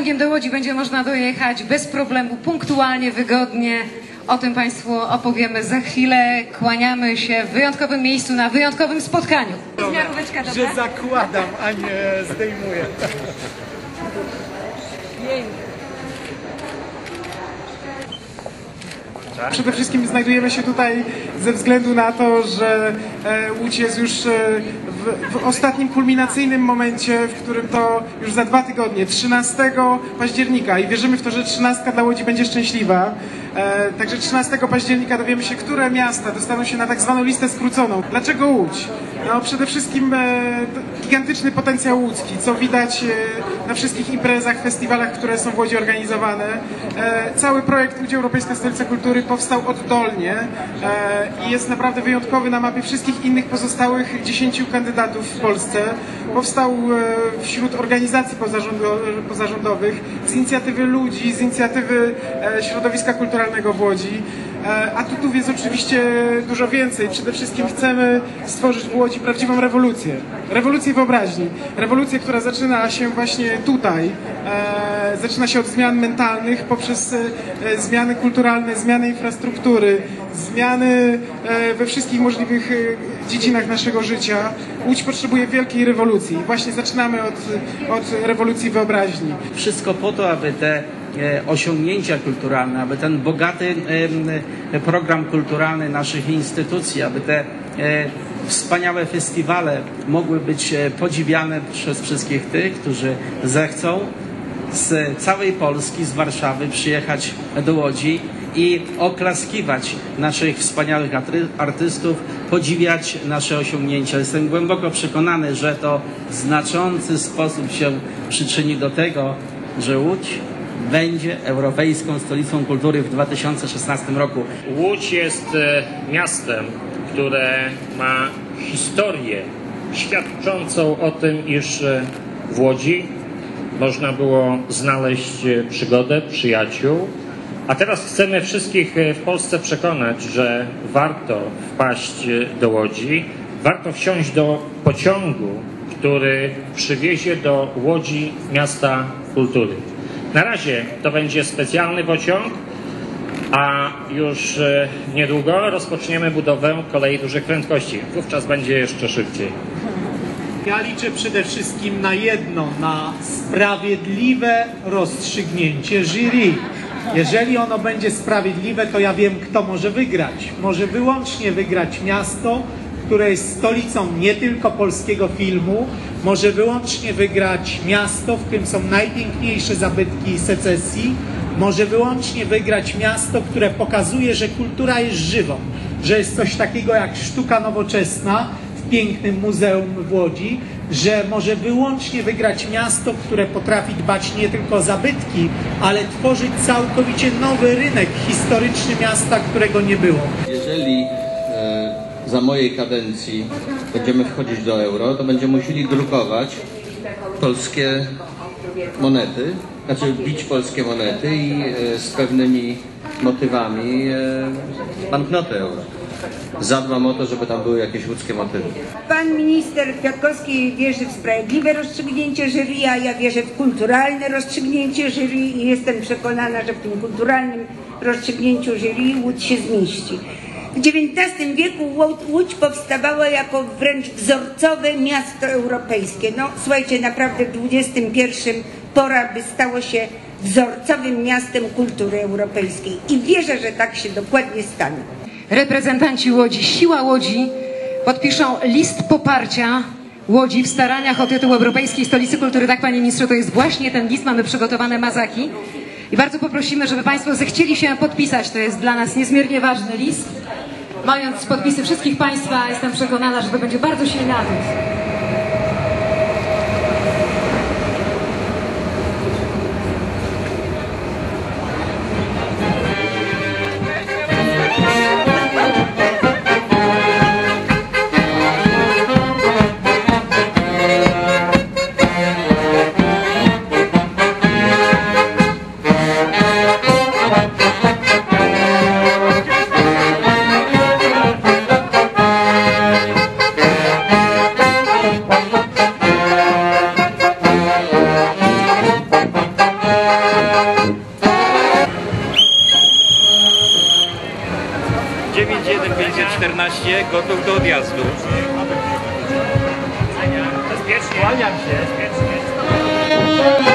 pociągiem do Łodzi będzie można dojechać bez problemu, punktualnie, wygodnie. O tym Państwu opowiemy za chwilę. Kłaniamy się w wyjątkowym miejscu na wyjątkowym spotkaniu. Zmiaróweczka, Że zakładam, a nie zdejmuję. Przede wszystkim znajdujemy się tutaj ze względu na to, że e, Łódź jest już e, w, w ostatnim kulminacyjnym momencie, w którym to już za dwa tygodnie, 13 października i wierzymy w to, że 13 dla Łodzi będzie szczęśliwa. E, także 13 października dowiemy się, które miasta dostaną się na tak zwaną listę skróconą. Dlaczego Łódź? No przede wszystkim e, gigantyczny potencjał łódzki, co widać e, na wszystkich imprezach, festiwalach, które są w Łodzi organizowane. E, cały projekt Łódź Europejska Stolica Kultury powstał oddolnie i jest naprawdę wyjątkowy na mapie wszystkich innych pozostałych 10 kandydatów w Polsce. Powstał wśród organizacji pozarządo- pozarządowych, z inicjatywy ludzi, z inicjatywy środowiska kulturalnego w Łodzi. E, Atutów jest oczywiście dużo więcej. Przede wszystkim chcemy stworzyć w Łodzi prawdziwą rewolucję. Rewolucję wyobraźni. Rewolucję, która zaczyna się właśnie tutaj. E, zaczyna się od zmian mentalnych poprzez e, zmiany kulturalne, zmiany infrastruktury, zmiany we wszystkich możliwych dziedzinach naszego życia. Łódź potrzebuje wielkiej rewolucji. Właśnie zaczynamy od, od rewolucji wyobraźni. Wszystko po to, aby te osiągnięcia kulturalne, aby ten bogaty e, program kulturalny naszych instytucji, aby te e, wspaniałe festiwale mogły być e, podziwiane przez wszystkich tych, którzy zechcą z całej Polski, z Warszawy przyjechać do Łodzi i oklaskiwać naszych wspaniałych artystów, podziwiać nasze osiągnięcia. Jestem głęboko przekonany, że to w znaczący sposób się przyczyni do tego, że Łódź będzie Europejską Stolicą Kultury w 2016 roku. Łódź jest e, miastem, które ma historię świadczącą o tym, iż e, w Łodzi można było znaleźć e, przygodę, przyjaciół. A teraz chcemy wszystkich w Polsce przekonać, że warto wpaść do Łodzi, warto wsiąść do pociągu, który przywiezie do Łodzi miasta kultury. Na razie to będzie specjalny pociąg, a już e, niedługo rozpoczniemy budowę kolei dużych prędkości. Wówczas będzie jeszcze szybciej. Ja liczę przede wszystkim na jedno, na sprawiedliwe rozstrzygnięcie jury. Jeżeli ono będzie sprawiedliwe, to ja wiem, kto może wygrać. Może wyłącznie wygrać miasto, które jest stolicą nie tylko polskiego filmu, może wyłącznie wygrać miasto, w którym są najpiękniejsze zabytki secesji, może wyłącznie wygrać miasto, które pokazuje, że kultura jest żywą, że jest coś takiego jak sztuka nowoczesna w pięknym muzeum w Łodzi, że może wyłącznie wygrać miasto, które potrafi dbać nie tylko o zabytki, ale tworzyć całkowicie nowy rynek historyczny miasta, którego nie było. Jeżeli za mojej kadencji będziemy wchodzić do euro, to będziemy musieli drukować polskie monety, znaczy bić polskie monety i e, z pewnymi motywami e, banknoty euro. Zadbam o to, żeby tam były jakieś ludzkie motywy. Pan minister Kwiatkowski wierzy w sprawiedliwe rozstrzygnięcie jury, a ja wierzę w kulturalne rozstrzygnięcie jury i jestem przekonana, że w tym kulturalnym rozstrzygnięciu jury Łódź się zmieści. W XIX wieku Łódź- powstawała jako wręcz wzorcowe miasto europejskie. No słuchajcie, naprawdę w XXI pora by stało się wzorcowym miastem kultury europejskiej i wierzę, że tak się dokładnie stanie. Reprezentanci Łodzi, siła Łodzi podpiszą list poparcia Łodzi w staraniach o tytuł Europejskiej Stolicy Kultury. Tak, panie ministrze, to jest właśnie ten list. Mamy przygotowane mazaki. I bardzo poprosimy, żeby państwo zechcieli się podpisać. To jest dla nas niezmiernie ważny list. Mając podpisy wszystkich państwa, jestem przekonana, że to będzie bardzo silny atut. Gotów do odjazdu. Bezpiecznie. Kłaniam się. Bezpiecznie.